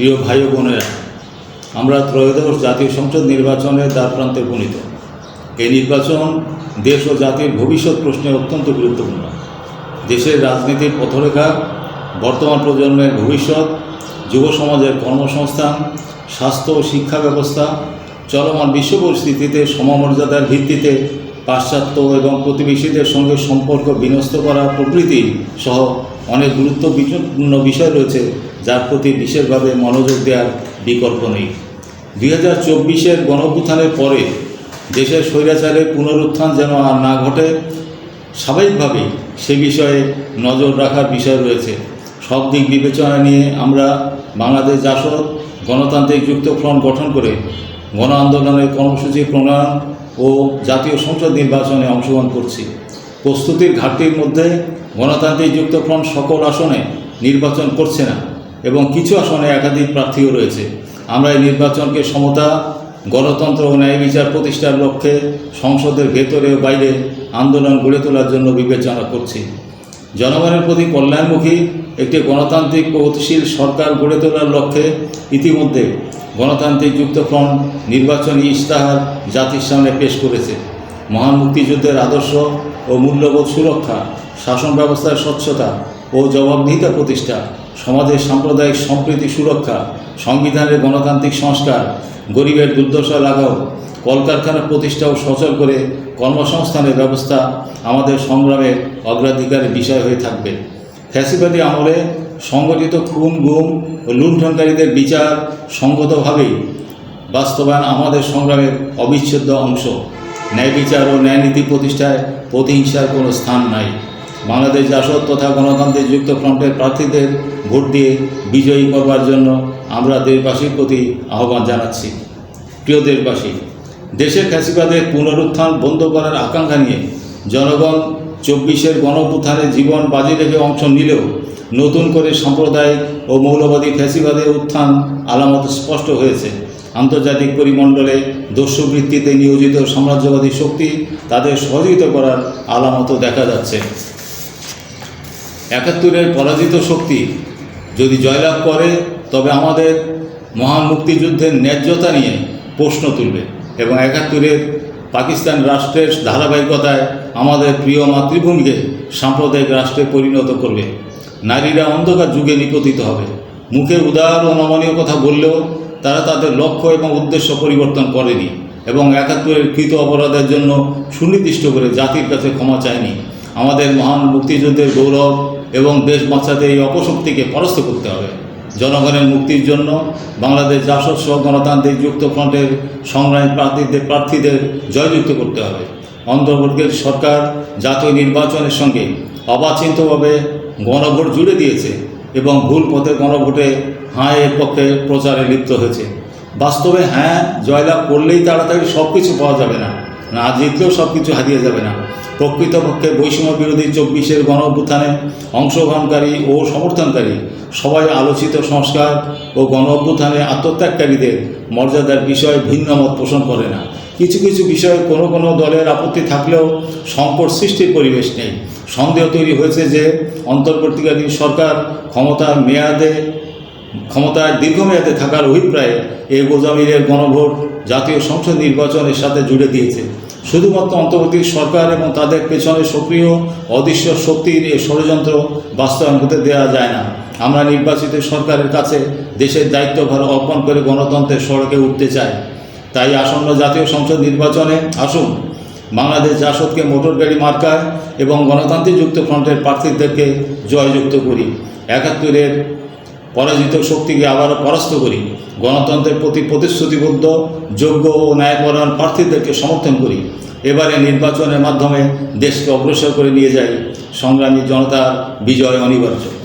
প্রিয় ভাই বোনেরা, আমরা ত্রয়োদশ জাতীয় সংসদ নির্বাচনের দ্বার প্রান্তে উপনীত। এই নির্বাচন দেশ ও জাতির ভবিষ্যৎ প্রশ্নে অত্যন্ত গুরুত্বপূর্ণ। দেশের রাজনীতির পথরেখা, বর্তমান প্রজন্মের ভবিষ্যৎ, যুব সমাজের কর্মসংস্থান, স্বাস্থ্য ও শিক্ষা ব্যবস্থা, চলমান বিশ্ব পরিস্থিতিতে সমমর্যাদার ভিত্তিতে পাশ্চাত্য এবং প্রতিবেশীদের সঙ্গে সম্পর্ক বিনষ্ট করা প্রকৃতি সহ অনেক গুরুত্বপূর্ণ বিষয় রয়েছে যার প্রতি বিশেষভাবে মনোযোগ দেওয়ার বিকল্প নেই। দুই হাজার চব্বিশের গণঅভ্যুত্থানের পরে দেশের স্বৈরাচারের পুনরুত্থান যেন আর না ঘটে, স্বাভাবিকভাবেই সে বিষয়ে নজর রাখার বিষয় রয়েছে। সব দিক বিবেচনা নিয়ে আমরা বাংলাদেশ জাসদ, গণতান্ত্রিক যুক্ত ফ্রন্ট গঠন করে গণ আন্দোলনের কর্মসূচি প্রণয়ন ও জাতীয় সংসদ নির্বাচনে অংশগ্রহণ করছি। প্রস্তুতির ঘাটতির মধ্যে গণতান্ত্রিক যুক্ত ফ্রন্ট সকল আসনে নির্বাচন করছে না। এবং কিছু আসনে একাধিক প্রার্থীও রয়েছে। আমরা এই নির্বাচনকে সমতা, গণতন্ত্র ও ন্যায় বিচার প্রতিষ্ঠার লক্ষ্যে সংসদের ভেতরে ও বাইরে আন্দোলন গড়ে তোলার জন্য বিবেচনা করছি। জনগণের প্রতি কল্যাণমুখী একটি গণতান্ত্রিক প্রগতিশীল সরকার গড়ে তোলার লক্ষ্যে ইতিমধ্যে গণতান্ত্রিক যুক্তফ্রন্ট নির্বাচনী ইশতেহার জাতির সামনে পেশ করেছে। মহান মুক্তিযুদ্ধের আদর্শ ও মূল্যবোধ সুরক্ষা, শাসন ব্যবস্থার স্বচ্ছতা ও জবাবদিহিতা প্রতিষ্ঠা সমাজের সাম্প্রদায়িক সম্প্রীতি সুরক্ষা, সংবিধানের গণতান্ত্রিক সংস্কার, গরিবের দুর্দশা লাঘব কলকারখানা প্রতিষ্ঠা ও সচল করে কর্মসংস্থানের ব্যবস্থা আমাদের সংগ্রামের অগ্রাধিকারের বিষয় হয়ে থাকবে। ফ্যাসিবাদী আমলে সংগঠিত খুন, গুম ও লুণ্ঠনকারীদের বিচার সঙ্গতভাবেই বাস্তবায়ন আমাদের সংগ্রামের অবিচ্ছেদ্য অংশ। ন্যায় বিচার ও ন্যায় নীতি প্রতিষ্ঠায় প্রতিহিংসার কোনো স্থান নাই। বাংলাদেশ জাসদ তথা গণতান্ত্রিক যুক্ত ফ্রন্টের প্রার্থীদের ভোট দিয়ে বিজয়ী করবার জন্য আমরা দেশবাসীর প্রতি আহ্বান জানাচ্ছি। প্রিয় দেশবাসী, দেশের ফ্যাসিবাদের পুনরুত্থান বন্ধ করার আকাঙ্ক্ষা নিয়ে জনগণ চব্বিশের গণপুত্থানে জীবন বাজি রেখে অংশ নিলেও নতুন করে সাম্প্রদায়িক ও মৌলবাদী ফ্যাসিবাদের উত্থান আলামত স্পষ্ট হয়েছে। আন্তর্জাতিক পরিমণ্ডলে দস্যুবৃত্তিতে নিয়োজিত সাম্রাজ্যবাদী শক্তি তাদের সহযোগিতা করার আলামত দেখা যাচ্ছে। একাত্তরের পরাজিত শক্তি যদি জয়লাভ করে, তবে আমাদের মহান মুক্তিযুদ্ধের ন্যায্যতা নিয়ে প্রশ্ন তুলবে এবং একাত্তরের পাকিস্তান রাষ্ট্রের ধারাবাহিকতায় আমাদের প্রিয় মাতৃভূমিকে সাম্প্রদায়িক রাষ্ট্রে পরিণত করবে। নারীরা অন্ধকার যুগে নিপতিত হবে। মুখে উদার ও নমনীয় কথা বললেও তারা তাদের লক্ষ্য এবং উদ্দেশ্য পরিবর্তন করেনি এবং একাত্তরের কৃত অপরাধের জন্য সুনির্দিষ্ট করে জাতির কাছে ক্ষমা চায়নি। আমাদের মহান মুক্তিযুদ্ধের গৌরব এবং দেশ বাঁচাতে এই অপশক্তিকে পরাস্ত করতে হবে। জনগণের মুক্তির জন্য বাংলাদেশ জাসদ সহ গণতান্ত্রিক যুক্ত ফ্রন্টের সংগ্রামী প্রার্থীদের প্রার্থীদের জয়যুক্ত করতে হবে। অন্তর্বর্গের সরকার জাতীয় নির্বাচনের সঙ্গে অবাচিন্তভাবে গণভোট জুড়ে দিয়েছে এবং ভুল পথে গণভোটে হাঁ এর পক্ষে প্রচারে লিপ্ত হয়েছে। বাস্তবে হ্যাঁ জয়লাভ করলেই তাড়াতাড়ি সব কিছু পাওয়া যাবে না। না জিতলেও সব কিছু হারিয়ে যাবে না। প্রকৃতপক্ষে বৈষম্য বিরোধী চব্বিশের গণ অভ্যুত্থানে অংশগ্রহণকারী ও সমর্থনকারী সবাই আলোচিত সংস্কার ও গণ অভ্যুত্থানে আত্মত্যাগকারীদের মর্যাদার বিষয়ে ভিন্ন মত পোষণ করে না। কিছু কিছু বিষয়ে কোনো কোনো দলের আপত্তি থাকলেও সংকট সৃষ্টির পরিবেশ নেই। সন্দেহ তৈরি হয়েছে যে অন্তর্বর্তীকালীন সরকার ক্ষমতার মেয়াদে ক্ষমতায় দীর্ঘমেয়াদে থাকার অভিপ্রায়ে এই গোজামিলের গণভোট জাতীয় সংসদ নির্বাচনের সাথে জুড়ে দিয়েছে। শুধুমাত্র অন্তর্বর্তী সরকার এবং তাদের পেছনে সক্রিয়, অদৃশ্য শক্তির এই ষড়যন্ত্র বাস্তবায়ন হতে দেওয়া যায় না। আমরা নির্বাচিত সরকারের কাছে দেশের দায়িত্বভার অর্পণ করে গণতন্ত্রের সড়কে উঠতে চাই। তাই আসন্ন জাতীয় সংসদ নির্বাচনে আসুন। বাংলাদেশ জাসদকে মোটর গাড়ি মার্কায় এবং গণতান্ত্রিক যুক্ত ফ্রন্টের প্রার্থীদেরকে জয়যুক্ত করি। একাত্তরের পরাজিত শক্তিকে আবারও পরাস্ত করি। গণতন্ত্রের প্রতি প্রতিশ্রুতিবদ্ধ, যোগ্য ও ন্যায়পরায়ণ প্রার্থীদেরকে সমর্থন করি। এবারে নির্বাচনের মাধ্যমে দেশকে অগ্রসর করে নিয়ে যাই। সংগ্রামী জনতার বিজয় অনিবার্য।